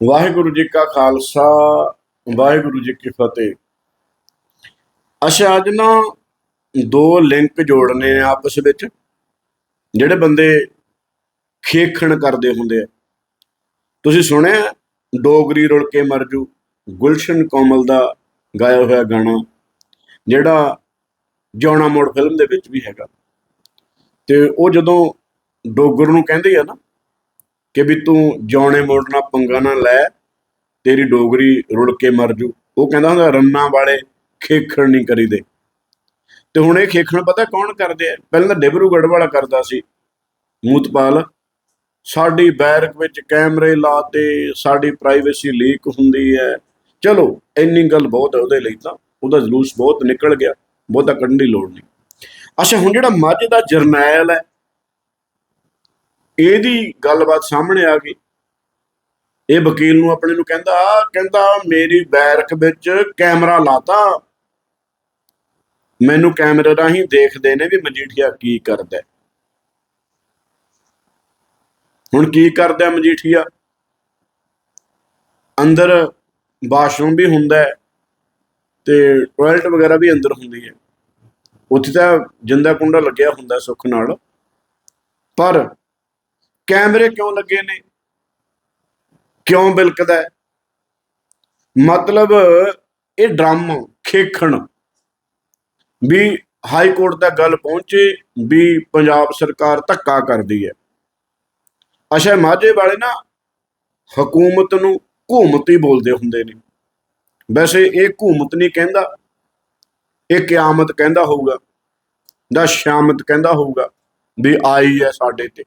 ਵਾਹਿਗੁਰੂ ਜੀ ਕਾ ਖਾਲਸਾ, ਵਾਹਿਗੁਰੂ ਜੀ ਕੀ ਫਤਿਹ। ਅੱਛਾ ਅੱਜ ਨਾ ਦੋ ਲਿੰਕ ਜੋੜਨੇ ਆ ਆਪਸ ਵਿੱਚ, ਜਿਹੜੇ ਬੰਦੇ ਖੇਖਣ ਕਰਦੇ ਹੁੰਦੇ ਆ। ਤੁਸੀਂ ਸੁਣਿਆ, ਡੋਗਰੀ ਰੁਲ ਕੇ ਮਰ ਜੂ, ਗੁਲਸ਼ਨ ਕੋਮਲ ਦਾ ਗਾਇਆ ਹੋਇਆ ਗਾਣਾ, ਜਿਹੜਾ ਜੌਣਾ ਮੋੜ ਫਿਲਮ ਦੇ ਵਿੱਚ ਵੀ ਹੈਗਾ। ਤੇ ਉਹ ਜਦੋਂ ਡੋਗਰ ਨੂੰ ਕਹਿੰਦੇ ਆ ਨਾ ਕਿ ਵੀ ਤੂੰ ਜੌਣੇ ਮੋੜ ਨਾਲ ਪੰਗਾ ਨਾ ਲੈ, ਤੇਰੀ ਡੋਗਰੀ ਰੁੜ ਕੇ ਮਰ ਜੂ। ਉਹ ਕਹਿੰਦਾ ਹੁੰਦਾ, ਰੰਨਾਂ ਵਾਲੇ ਖੇਖਣ ਨਹੀਂ ਕਰੀਦੇ। ਤੇ ਹੁਣ ਇਹ ਖੇਖਣ ਪਤਾ ਕੌਣ ਕਰਦੇ ਆ? ਪਹਿਲਾਂ ਤਾਂ ਡਿਬਰੂਗੜ੍ਹ ਵਾਲਾ ਕਰਦਾ ਸੀ। ਮੂਤਪਾਲ, ਸਾਡੀ ਬੈਰਕ ਵਿੱਚ ਕੈਮਰੇ ਲਾਤੇ, ਸਾਡੀ ਪ੍ਰਾਈਵੇਸੀ ਲੀਕ ਹੁੰਦੀ ਹੈ। ਚਲੋ, ਇੰਨੀ ਗੱਲ ਬਹੁਤ ਹੈ ਉਹਦੇ ਲਈ ਤਾਂ। ਉਹਦਾ ਜਲੂਸ ਬਹੁਤ ਨਿਕਲ ਗਿਆ। ਬਹੁਤਾ ਕੱਢਣ ਦੀ ਲੋੜ ਨਹੀਂ। ਅੱਛਾ, ਹੁਣ ਜਿਹੜਾ ਮੱਝ ਦਾ ਜਰਨੈਲ ਹੈ ਇਹਦੀ ਗੱਲਬਾਤ ਸਾਹਮਣੇ ਆ ਗਈ। ਇਹ ਵਕੀਲ ਨੂੰ ਆਪਣੇ ਨੂੰ ਕਹਿੰਦਾ ਕਹਿੰਦਾ ਮੇਰੀ ਬੈਰਕ ਵਿੱਚ ਕੈਮਰਾ ਲਾਤਾ। ਮੈਨੂੰ ਕੈਮਰੇ ਰਾਹੀਂ ਦੇਖਦੇ ਨੇ ਵੀ ਮਜੀਠੀਆ ਕੀ ਕਰਦਾ। ਹੁਣ ਕੀ ਕਰਦਾ ਮਜੀਠੀਆ? ਅੰਦਰ ਬਾਥਰੂਮ ਵੀ ਹੁੰਦਾ ਤੇ ਟਾਇਲਟ ਵਗੈਰਾ ਵੀ ਅੰਦਰ ਹੁੰਦੀ ਹੈ। ਉੱਥੇ ਤਾਂ ਜਿੰਦਾ ਕੁੰਡਾ ਲੱਗਿਆ ਹੁੰਦਾ ਸੁੱਖ ਨਾਲ। ਪਰ ਕੈਮਰੇ ਕਿਉਂ ਲੱਗੇ ਨੇ? ਕਿਉਂ ਬਿਲਕਦਾ ਮਤਲਬ ਇਹ ਡਰਾਮਾ, ਖੇਖਣ ਵੀ ਹਾਈ ਕੋਰਟ ਤੱਕ ਗੱਲ ਪਹੁੰਚੇ ਵੀ ਪੰਜਾਬ ਸਰਕਾਰ ਧੱਕਾ ਕਰਦੀ ਹੈ। ਅੱਛਾ ਮਾਝੇ ਵਾਲੇ ਨਾ ਹਕੂਮਤ ਨੂੰ ਹਕੂਮਤੀ ਬੋਲਦੇ ਹੁੰਦੇ ਨੇ। ਵੈਸੇ ਇਹ ਹਕੂਮਤ ਨਹੀਂ ਕਹਿੰਦਾ, ਇਹ ਕਿਆਮਤ ਕਹਿੰਦਾ ਹੋਊਗਾ, ਦਾ ਸ਼ਾਮਤ ਕਹਿੰਦਾ ਹੋਊਗਾ ਵੀ ਆਈ ਹੈ ਸਾਡੇ ਤੇ।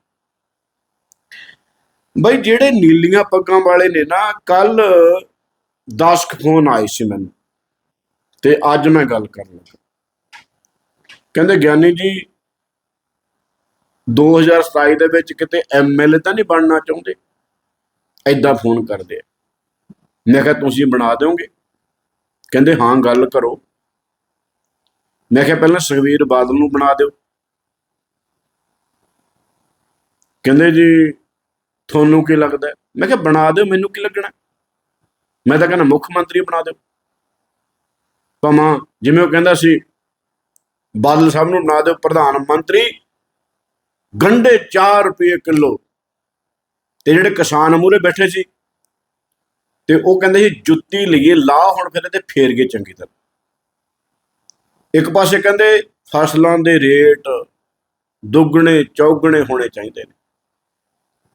ਬਈ ਜਿਹੜੇ ਨੀਲੀਆਂ ਪੱਗਾਂ ਵਾਲੇ ਨੇ ਨਾ ਕੱਲ 10 ਫੋਨ ਆਏ ਸੀ ਮੈਨੂੰ, ਤੇ ਅੱਜ ਮੈਂ ਗੱਲ ਕਰ ਲੱਗਾ। ਕਹਿੰਦੇ, ਗਿਆਨੀ ਜੀ 2027 ਦੇ ਵਿੱਚ ਕਿਤੇ ਐਮਐਲਏ ਤਾਂ ਨਹੀਂ ਬਣਨਾ ਚਾਹੁੰਦੇ? ਐਦਾਂ ਫੋਨ ਕਰਦੇ ਆ। ਮੈਂ ਕਿਹਾ, ਤੁਸੀਂ ਬਣਾ ਦਿਓਗੇ? ਕਹਿੰਦੇ, ਹਾਂ, ਗੱਲ ਕਰੋ। ਮੈਂ ਕਿਹਾ, ਪਹਿਲਾਂ ਸੁਖਵੀਰ ਬਾਦਲ ਨੂੰ ਬਣਾ ਦਿਓ। ਕਹਿੰਦੇ ਜੀ ਤੁਹਾਨੂੰ ਕੀ ਲੱਗਦਾ ਮੈਂ ਕਿਹਾ ਬਣਾ ਦਿਓ, ਮੈਨੂੰ ਕੀ ਲੱਗਣਾ ਮੈਂ ਤਾਂ ਕਹਿੰਦਾ ਮੁੱਖ ਮੰਤਰੀ ਬਣਾ ਦਿਓ। ਭਾਵੇਂ ਜਿਵੇਂ ਉਹ ਕਹਿੰਦਾ ਸੀ, ਬਾਦਲ ਸਾਹਿਬ ਨੂੰ ਬਣਾ ਦਿਓ ਪ੍ਰਧਾਨ ਮੰਤਰੀ ਗੰਡੇ 4 ਰੁਪਏ ਕਿਲੋ। ਤੇ ਜਿਹੜੇ ਕਿਸਾਨ ਮੂਰੇ ਬੈਠੇ ਸੀ, ਤੇ ਉਹ ਕਹਿੰਦੇ ਸੀ, ਜੁੱਤੀ ਲਈਏ ਲਾ ਹੁਣ ਫਿਰ ਤੇ ਫੇਰ ਗਏ ਚੰਗੀ ਤਰ੍ਹਾਂ। ਇੱਕ ਪਾਸੇ ਕਹਿੰਦੇ, ਫਸਲਾਂ ਦੇ ਰੇਟ ਦੁੱਗਣੇ, ਚੌਗਣੇ ਹੋਣੇ ਚਾਹੀਦੇ ਨੇ।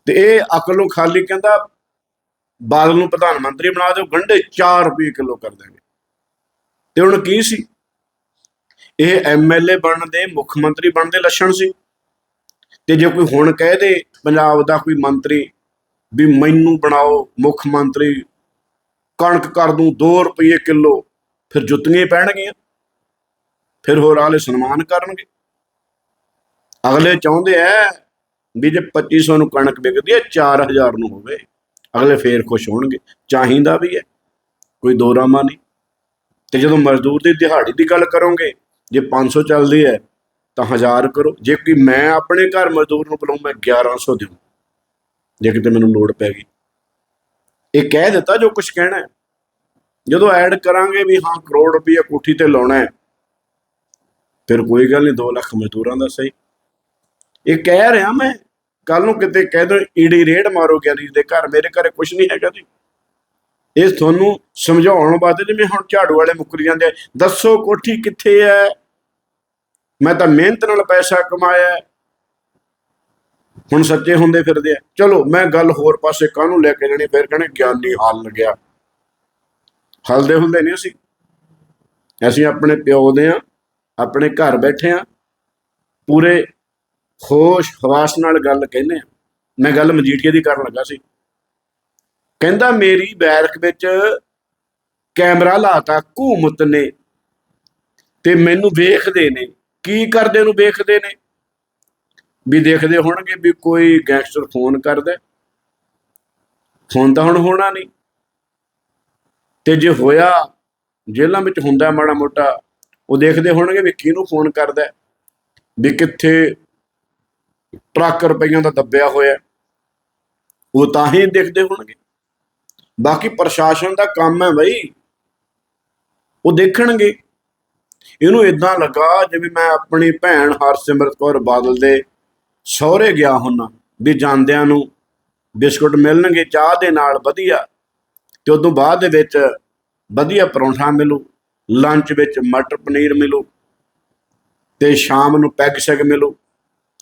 ਤੇ ਇਹ ਅਕਲੋਂ ਖਾਲੀ ਕਹਿੰਦਾ ਬਾਦਲ ਨੂੰ ਪ੍ਰਧਾਨ ਮੰਤਰੀ ਬਣਾ ਦਿਓ, ਗੰਢੇ 4 ਰੁਪਏ ਕਿਲੋ ਕਰ ਦੇਣਗੇ ਤੇ ਹੁਣ ਕੀ ਸੀ? ਇਹ ਐਮਐਲਏ ਬਣਨ ਦੇ, ਮੁੱਖ ਮੰਤਰੀ ਬਣਨ ਦੇ ਲੱਛਣ ਸੀ। ਤੇ ਜੇ ਕੋਈ ਹੁਣ ਕਹਿ ਦੇ ਪੰਜਾਬ ਦਾ ਕੋਈ ਮੰਤਰੀ ਵੀ ਮੈਨੂੰ ਬਣਾਓ, ਮੁੱਖ ਮੰਤਰੀ ਕਣਕ ਕਰ ਦੂੰ 2 ਰੁਪਏ ਕਿਲੋ, ਫਿਰ ਜੁੱਤੀਆਂ ਪੈਣਗੀਆਂ। ਫਿਰ ਹੋਰ ਆਲੇ ਸਨਮਾਨ ਕਰਨਗੇ। ਅਗਲੇ ਚਾਹੁੰਦੇ ਐ ਵੀ ਜੇ 2500 ਨੂੰ ਕਣਕ ਵਿਕਦੀ ਹੈ 4000 ਨੂੰ ਹੋਵੇ, ਅਗਲੇ ਫੇਰ ਖੁਸ਼ ਹੋਣਗੇ। ਚਾਹੀਦਾ ਵੀ ਹੈ, ਕੋਈ ਦੋ ਰਾਮਾ ਨਹੀਂ। ਤੇ ਜਦੋਂ ਮਜ਼ਦੂਰ ਦੀ ਦਿਹਾੜੀ ਦੀ ਗੱਲ ਕਰੋਗੇ, ਜੇ 500 ਚੱਲਦੀ ਹੈ, ਤਾਂ 1000 ਕਰੋ। ਜੇ ਕੋਈ ਮੈਂ ਆਪਣੇ ਘਰ ਮਜ਼ਦੂਰ ਨੂੰ ਬੁਲਾਉਂ ਮੈਂ 1100 ਦਿਉ ਜੇ ਕਿਤੇ ਮੈਨੂੰ ਲੋੜ ਪੈ ਗਈ। ਇਹ ਕਹਿ ਦਿੱਤਾ ਜੋ ਕੁਝ ਕਹਿਣਾ ਹੈ। ਜਦੋਂ ਐਡ ਕਰਾਂਗੇ ਵੀ ਹਾਂ, ਕਰੋੜ ਰੁਪਏ ਕੋਠੀ ਤੇ ਲਾਉਣਾ ਹੈ, ਫਿਰ ਕੋਈ ਗੱਲ ਨਹੀਂ 2 ਲੱਖ ਮਜ਼ਦੂਰਾਂ ਦਾ ਸਹੀ। ਇਹ ਕਹਿ ਰਿਹਾ ਮੈਂ ਕੱਲ ਨੂੰ ਕਿਤੇ ਕਹਿ ਦੋ ਈੜੀ ਰੇਡ ਮਾਰੋ ਗਿਆਨੀ ਦੇ ਘਰ ਮੇਰੇ ਘਰੇ ਕੁਝ ਨਹੀਂ ਹੈਗਾ ਜੀ। ਇਹ ਤੁਹਾਨੂੰ ਸਮਝਾਉਣ ਵਾਸਤੇ ਜਿਵੇਂ ਹੁਣ ਝਾੜੂ ਵਾਲੇ ਮੁੱਕਰੀ ਜਾਂਦੇ ਆ, ਦੱਸੋ ਕੋਠੀ ਕਿੱਥੇ ਹੈ? ਮੈਂ ਤਾਂ ਮਿਹਨਤ ਨਾਲ ਪੈਸਾ ਕਮਾਇਆ ਹੁਣ ਸੱਚੇ ਹੁੰਦੇ ਫਿਰਦੇ ਆ। ਚਲੋ ਮੈਂ ਗੱਲ ਹੋਰ ਪਾਸੇ ਕਾਹਨੂੰ ਲੈ ਕੇ ਜਾਣੀ? ਫਿਰ ਕਹਿੰਦੇ ਗਿਆਨੀ ਹੱਲ ਗਿਆ। ਹੱਲਦੇ ਹੁੰਦੇ ਨਹੀਂ ਅਸੀਂ। ਅਸੀਂ ਆਪਣੇ ਪਿਓ ਦੇ ਆ ਆਪਣੇ ਘਰ ਬੈਠੇ ਆ ਪੂਰੇ ਖੁਸ਼ ਹਵਾਸ ਨਾਲ ਗੱਲ ਕਹਿੰਦੇ ਆ। ਮੈਂ ਗੱਲ ਮਜੀਠੀਆ ਦੀ ਕਰਨ ਲੱਗਾ ਸੀ। ਕਹਿੰਦਾ, ਮੇਰੀ ਬੈਰਕ ਵਿੱਚ ਕੈਮਰਾ ਲਾਤਾ ਹਕੂਮਤ ਨੇ ਤੇ ਮੈਨੂੰ ਵੇਖਦੇ ਨੇ। ਕੀ ਕਰਦੇ ਨੂੰ ਵੇਖਦੇ ਨੇ? ਵੀ ਦੇਖਦੇ ਹੋਣਗੇ ਵੀ ਕੋਈ ਗੈਂਗਸਟਰ ਫੋਨ ਕਰਦਾ ਫੋਨ ਤਾਂ ਹੁਣ ਹੋਣਾ ਨਹੀਂ। ਤੇ ਜੇ ਹੋਇਆ, ਜੇਲ੍ਹਾਂ ਵਿੱਚ ਹੁੰਦਾ ਮਾੜਾ ਮੋਟਾ, ਉਹ ਦੇਖਦੇ ਹੋਣਗੇ ਵੀ ਕਿਹਨੂੰ ਫੋਨ ਕਰਦਾ ਵੀ ਕਿੱਥੇ ਟਰੱਕ ਰੁਪਈਆਂ ਦਾ ਦੱਬਿਆ ਹੋਇਆ ਉਹ ਤਾਂ ਹੀ ਦੇਖਦੇ ਹੋਣਗੇ। ਬਾਕੀ ਪ੍ਰਸ਼ਾਸਨ ਦਾ ਕੰਮ ਹੈ ਬਈ, ਉਹ ਦੇਖਣਗੇ। ਇਹਨੂੰ ਇਦਾਂ ਲੱਗਾ ਜਿਵੇਂ ਮੈਂ ਆਪਣੀ ਭੈਣ ਹਰਸਿਮਰਤ ਕੌਰ ਬਾਦਲ ਦੇ ਸਹੁਰੇ ਗਿਆ ਹੁੰਨਾ, ਵੀ ਜਾਂਦਿਆਂ ਨੂੰ ਬਿਸਕੁਟ ਮਿਲਣਗੇ, ਚਾਹ ਦੇ ਨਾਲ ਵਧੀਆ। ਤੇ ਉਦੋਂ ਬਾਅਦ ਦੇ ਵਿੱਚ ਵਧੀਆ ਪਰੌਂਠਾ ਮਿਲੂ ਲੰਚ ਵਿੱਚ ਮਟਰ ਪਨੀਰ ਮਿਲੂ, ਤੇ ਸ਼ਾਮ ਨੂੰ ਪੈਗ ਸ਼ੈਗ ਮਿਲੂ।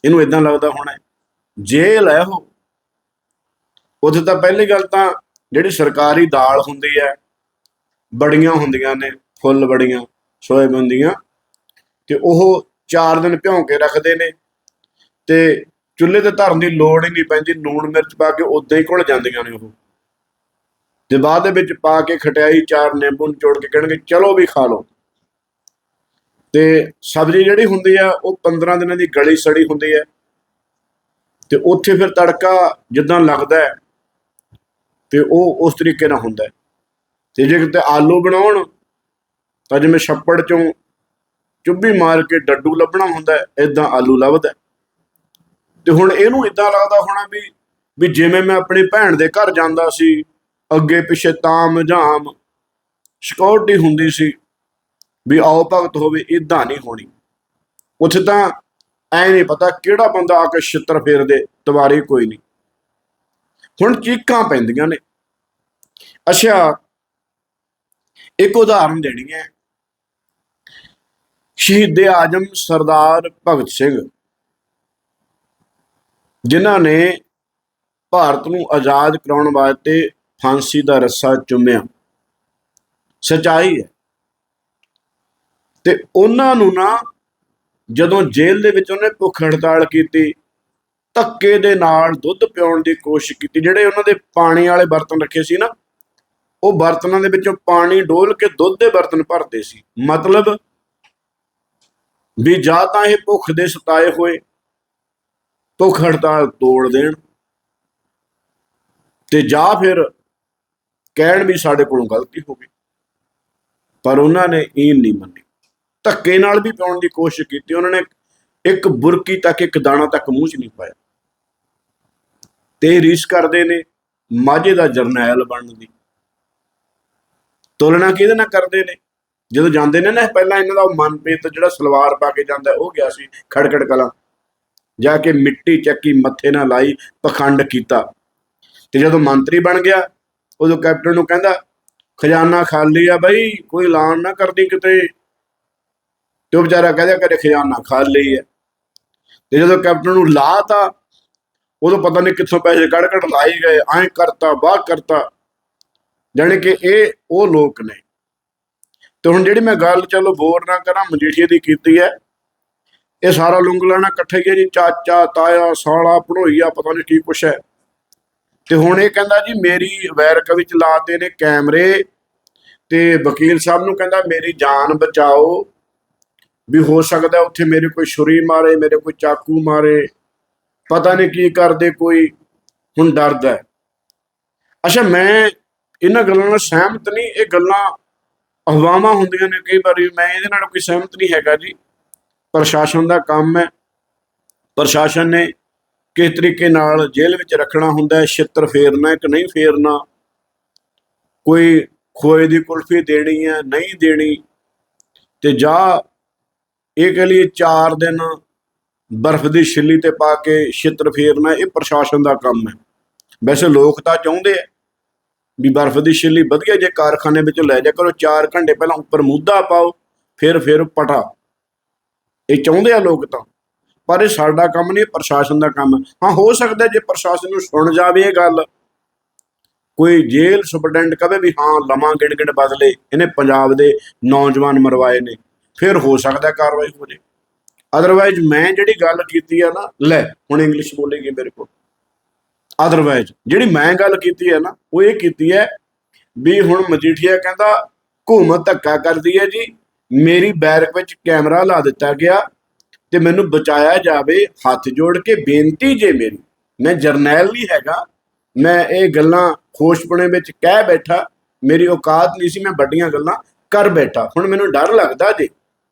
ਇਹਨੂੰ ਇਦਾਂ ਲੱਗਦਾ ਹੋਣਾ ਜੇਲ੍ਹ ਹੈ ਉਹ ਉੱਥੇ ਤਾਂ ਪਹਿਲੀ ਗੱਲ ਤਾਂ ਜਿਹੜੀ ਸਰਕਾਰੀ ਦਾਲ ਹੁੰਦੀ ਹੈ, ਬੜੀਆਂ ਹੁੰਦੀਆਂ ਨੇ, ਫੁੱਲ ਬੜੀਆਂ, ਸੋਇਆਬੀਨ ਦੀਆਂ ਤੇ ਉਹ 4 ਦਿਨ ਭਿਉਂ ਕੇ ਰੱਖਦੇ ਨੇ, ਤੇ ਚੁੱਲ੍ਹੇ ਤੇ ਧਰਨ ਦੀ ਲੋੜ ਹੀ ਨਹੀਂ ਪੈਂਦੀ, ਲੂਣ ਮਿਰਚ ਪਾ ਕੇ ਉਦਾਂ ਹੀ ਘੁਲ ਜਾਂਦੀਆਂ ਨੇ ਉਹ। ਤੇ ਬਾਅਦ ਦੇ ਵਿੱਚ ਪਾ ਕੇ ਖਟਿਆਈ, ਚਾਰ ਨਿੰਬੂ ਨਿਚੋੜ ਕੇ ਕਹਿਣਗੇ, ਚਲੋ ਵੀ ਖਾ ਲਓ। ਤੇ ਸਬਜ਼ੀ ਜਿਹੜੀ ਹੁੰਦੀ ਆ, ਉਹ 15 ਦਿਨਾਂ ਦੀ ਗਲੀ ਸੜੀ ਹੁੰਦੀ ਹੈ ਤੇ ਉੱਥੇ ਫਿਰ ਤੜਕਾ ਜਿੱਦਾਂ ਲੱਗਦਾ ਹੈ, ਤੇ ਉਹ ਉਸ ਤਰੀਕੇ ਨਾਲ ਹੁੰਦਾ ਤੇ ਜੇ ਕਿਤੇ ਆਲੂ ਬਣਾਉਣ, ਤਾਂ ਜਿਵੇਂ ਛੱਪੜ ਚੋਂ ਚੁੱਭੀ ਮਾਰ ਕੇ ਡੱਡੂ ਲੱਭਣਾ ਹੁੰਦਾ ਇਦਾਂ ਆਲੂ ਲੱਭਦਾ ਤੇ ਹੁਣ ਇਹਨੂੰ ਇਦਾਂ ਲੱਗਦਾ ਹੋਣਾ ਵੀ ਵੀ ਜਿਵੇਂ ਮੈਂ ਆਪਣੀ ਭੈਣ ਦੇ ਘਰ ਜਾਂਦਾ ਸੀ, ਅੱਗੇ ਪਿੱਛੇ ਤਾਮ ਜਾਮ ਸਿਕਿਉਰਿਟੀ ਹੁੰਦੀ ਸੀ ਵੀ ਆਓ ਭਗਤ ਹੋਵੇ ਇਦਾਂ ਨਹੀਂ ਹੋਣੀ। ਉੱਥੇ ਤਾਂ ਐ ਨਹੀਂ ਪਤਾ ਕਿਹੜਾ ਬੰਦਾ ਆ ਕੇ ਛਿੱਤਰ ਫੇਰ ਦੇ ਤਵਾਰੀ ਕੋਈ ਨਹੀਂ ਹੁਣ ਚੀਕਾਂ ਪੈਂਦੀਆਂ ਨੇ। ਅੱਛਾ, ਇੱਕ ਉਦਾਹਰਨ ਦੇਣੀ ਹੈ। ਸ਼ਹੀਦ ਆਜਮ ਸਰਦਾਰ ਭਗਤ ਸਿੰਘ, ਜਿਨ੍ਹਾਂ ਨੇ ਭਾਰਤ ਨੂੰ ਆਜ਼ਾਦ ਕਰਾਉਣ ਵਾਸਤੇ ਫਾਂਸੀ ਦਾ ਰੱਸਾ ਚੁੰਮਿਆ। ਸਚਾਈ ਹੈ। ਤੇ ਉਹਨਾਂ ਨੂੰ ਨਾ ਜਦੋਂ ਜੇਲ੍ਹ ਦੇ ਵਿੱਚ ਉਹਨੇ ਭੁੱਖ ਹੜਤਾਲ ਕੀਤੀ, ਧੱਕੇ ਦੇ ਨਾਲ ਦੁੱਧ ਪਿਉਣ ਦੀ ਕੋਸ਼ਿਸ਼ ਕੀਤੀ, ਜਿਹੜੇ ਉਹਨਾਂ ਦੇ ਪਾਣੀ ਵਾਲੇ ਬਰਤਨ ਰੱਖੇ ਸੀ ਨਾ, ਉਹ ਬਰਤਨਾਂ ਦੇ ਵਿੱਚੋਂ ਪਾਣੀ ਡੋਲ ਕੇ ਦੁੱਧ ਦੇ ਬਰਤਨ ਭਰਦੇ ਸੀ। ਮਤਲਬ ਵੀ ਜਾਂ ਤਾਂ ਇਹ ਭੁੱਖ ਦੇ ਸਤਾਏ ਹੋਏ, ਭੁੱਖ ਹੜਤਾਲ ਤੋੜ ਦੇਣ ਤੇ ਜਾਂ ਫਿਰ ਕਹਿਣ ਵੀ ਸਾਡੇ ਕੋਲੋਂ ਗਲਤੀ ਹੋ ਗਈ। ਪਰ ਉਹਨਾਂ ਨੇ ਇਹ ਨਹੀਂ ਮੰਨੀ। ਧੱਕੇ ਨਾਲ ਵੀ ਪਾਉਣ ਦੀ ਕੋਸ਼ਿਸ਼ ਕੀਤੀ। ਉਹਨਾਂ ਨੇ ਇੱਕ ਬੁਰਕੀ ਤੱਕ, ਇੱਕ ਦਾਣਾ ਤੱਕ ਮੂੰਹ 'ਚ ਨਹੀਂ ਪਾਇਆ। ਤੇ ਰੀਸ ਕਰਦੇ ਨੇ ਮਾਝੇ ਦਾ ਜਰਨੈਲ ਬਣਨ ਦੀ। ਤੁਲਨਾ ਕਿਹਦੇ ਨਾਲ ਕਰਦੇ ਨੇ? ਜਦੋਂ ਜਾਂਦੇ ਨੇ ਨਾ, ਪਹਿਲਾਂ ਇਹਨਾਂ ਦਾ ਮਨਪ੍ਰੀਤ ਜਿਹੜਾ ਸਲਵਾਰ ਪਾ ਕੇ ਜਾਂਦਾ, ਉਹ ਗਿਆ ਸੀ ਖੜਖੜ ਕਲਾਂ। ਜਾ ਕੇ ਮਿੱਟੀ ਚੱਕੀ, ਮੱਥੇ ਨਾਲ ਲਾਈ, ਪਖੰਡ ਕੀਤਾ। ਤੇ ਜਦੋਂ ਮੰਤਰੀ ਬਣ ਗਿਆ, ਉਦੋਂ ਕੈਪਟਨ ਨੂੰ ਕਹਿੰਦਾ, ਖਜ਼ਾਨਾ ਖਾਲੀ ਆ ਬਈ, ਕੋਈ ਐਲਾਨ ਨਾ ਕਰਦੀ ਕਿਤੇ। ਤੇ ਉਹ ਵਿਚਾਰਾ ਕਹਿੰਦਾ ਕਰੇ ਖਜ਼ਾਨਾ ਖਾਲੀ ਹੈ। ਤੇ ਜਦੋਂ ਕੈਪਟਨ ਨੂੰ ਲਾਤਾ ਉਦੋਂ ਪਤਾ ਨਹੀਂ ਕਿੱਥੋਂ ਪੈਸੇ ਕੱਢ ਕੱਢ ਲਾਈ ਗਏ, ਐਂ ਕਰਤਾ ਬਾਹ ਕਰਤਾ। ਜਾਣੀ ਕਿ ਇਹ ਉਹ ਲੋਕ ਨੇ। ਤੇ ਹੁਣ ਜਿਹੜੀ ਮੈਂ ਗੱਲ, ਚਲੋ ਬੋਰ ਨਾ ਕਰਾਂ ਮਜੀਠੀਏ ਦੀ ਕੀਤੀ ਹੈ। ਇਹ ਸਾਰਾ ਲੁੰਗਲਾਣਾ ਇਕੱਠੇ ਹੀ ਹੈ ਜੀ, ਚਾਚਾ, ਤਾਇਆ, ਸਾਲਾ, ਭਣੋਈਆ, ਪਤਾ ਨਹੀਂ ਕੀ ਕੁਛ ਹੈ। ਤੇ ਹੁਣ ਇਹ ਕਹਿੰਦਾ ਜੀ, ਮੇਰੀ ਅਮਰੀਕਾ ਵਿੱਚ ਲਾਤੇ ਨੇ ਕੈਮਰੇ। ਤੇ ਵਕੀਲ ਸਾਹਿਬ ਨੂੰ ਕਹਿੰਦਾ, ਮੇਰੀ ਜਾਨ ਬਚਾਓ। ਵੀ ਹੋ ਸਕਦਾ ਉੱਥੇ ਮੇਰੇ ਕੋਈ ਛੁਰੀ ਮਾਰੇ, ਮੇਰੇ ਕੋਈ ਚਾਕੂ ਮਾਰੇ। ਪਤਾ ਨਹੀਂ ਕੀ ਕਰਦੇ ਕੋਈ, ਹੁਣ ਡਰਦਾ ਅੱਛਾ, ਮੈਂ ਇਹਨਾਂ ਗੱਲਾਂ ਨਾਲ ਸਹਿਮਤ ਨਹੀਂ। ਇਹ ਗੱਲਾਂ ਅਫਵਾਹਾਂ ਹੁੰਦੀਆਂ ਨੇ ਕਈ ਵਾਰੀ। ਮੈਂ ਇਹਦੇ ਨਾਲ ਕੋਈ ਸਹਿਮਤ ਨਹੀਂ ਹੈਗਾ ਜੀ। ਪ੍ਰਸ਼ਾਸਨ ਦਾ ਕੰਮ ਹੈ। ਪ੍ਰਸ਼ਾਸਨ ਨੇ ਕਿਸ ਤਰੀਕੇ ਨਾਲ ਜੇਲ੍ਹ ਵਿੱਚ ਰੱਖਣਾ ਹੁੰਦਾ ਹੈ? ਛਿੱਤਰ ਫੇਰਨਾ ਹੈ ਕਿ ਨਹੀਂ ਫੇਰਨਾ? ਕੋਈ ਖੋਏ ਦੀ ਕੁਲਫੀ ਦੇਣੀ ਹੈ, ਨਹੀਂ ਦੇਣੀ? ਤੇ ਜਾਂ ਇਹ ਕਹ ਲਈਏ 4 ਦਿਨ ਬਰਫ਼ ਦੀ ਛਿੱਲੀ ਤੇ ਪਾ ਕੇ ਛਿੱਤਰ ਫੇਰਨਾ ਇਹ ਪ੍ਰਸ਼ਾਸਨ ਦਾ ਕੰਮ ਹੈ। ਵੈਸੇ ਲੋਕ ਤਾਂ ਚਾਹੁੰਦੇ ਆ ਵੀ ਬਰਫ਼ ਦੀ ਛਿੱਲੀ ਵਧੀਆ ਜੇ ਕਾਰਖਾਨੇ ਵਿੱਚ ਲੈ ਜਾ ਕਰੋ 4 ਘੰਟੇ ਪਹਿਲਾਂ ਉੱਪਰ ਮੁੱਦਾ ਪਾਓ, ਫਿਰ ਫਿਰ ਪਟਾ। ਇਹ ਚਾਹੁੰਦੇ ਆ ਲੋਕ ਤਾਂ, ਪਰ ਇਹ ਸਾਡਾ ਕੰਮ ਨਹੀਂ ਪ੍ਰਸ਼ਾਸਨ ਦਾ ਕੰਮ ਹਾਂ। ਹੋ ਸਕਦਾ ਜੇ ਪ੍ਰਸ਼ਾਸਨ ਨੂੰ ਸੁਣ ਜਾਵੇ ਇਹ ਗੱਲ, ਕੋਈ ਜੇਲ੍ਹ ਸੁਪਰਡੈਂਟ ਕਵੇ ਵੀ ਹਾਂ, ਲਵਾਂ ਗਿਣ ਗਿਣ ਬਦਲੇ, ਇਹਨੇ ਪੰਜਾਬ ਦੇ ਨੌਜਵਾਨ ਮਰਵਾਏ ਨੇ। ਫਿਰ ਹੋ ਸਕਦਾ ਕਾਰਵਾਈ ਹੋ ਜੇ। ਅਦਰਵਾਈਜ਼ ਮੈਂ ਜਿਹੜੀ ਗੱਲ ਕੀਤੀ ਆ ਨਾ, ਲੈ, ਹੁਣ ਇੰਗਲਿਸ਼ ਬੋਲੇਗੀ ਮੇਰੇ ਕੋਲ। ਅਦਰਵਾਈਜ਼ ਜਿਹੜੀ ਮੈਂ ਗੱਲ ਕੀਤੀ ਹੈ ਨਾ, ਉਹ ਇਹ ਕੀਤੀ ਹੈ ਵੀ ਹੁਣ ਮਜੀਠੀਆ ਕਹਿੰਦਾ ਘੁੰਮ ਧੱਕਾ ਕਰਦੀ ਹੈ ਜੀ, ਮੇਰੀ ਬੈਰਕ ਵਿੱਚ ਕੈਮਰਾ ਲਾ ਦਿੱਤਾ ਗਿਆ ਤੇ ਮੈਨੂੰ ਬਚਾਇਆ ਜਾਵੇ, ਹੱਥ ਜੋੜ ਕੇ, ਬੇਨਤੀ ਜੇ ਮੇਰੀ। ਮੈਂ ਜਰਨੈਲ ਨਹੀਂ ਹੈਗਾ, ਮੈਂ ਇਹ ਗੱਲਾਂ ਖੋਸ਼ਪਣੇ ਵਿੱਚ ਕਹਿ ਬੈਠਾ, ਮੇਰੀ ਔਕਾਤ ਨਹੀਂ ਸੀ, ਮੈਂ ਵੱਡੀਆਂ ਗੱਲਾਂ ਕਰ ਬੈਠਾ। ਹੁਣ ਮੈਨੂੰ ਡਰ ਲੱਗਦਾ ਜੀ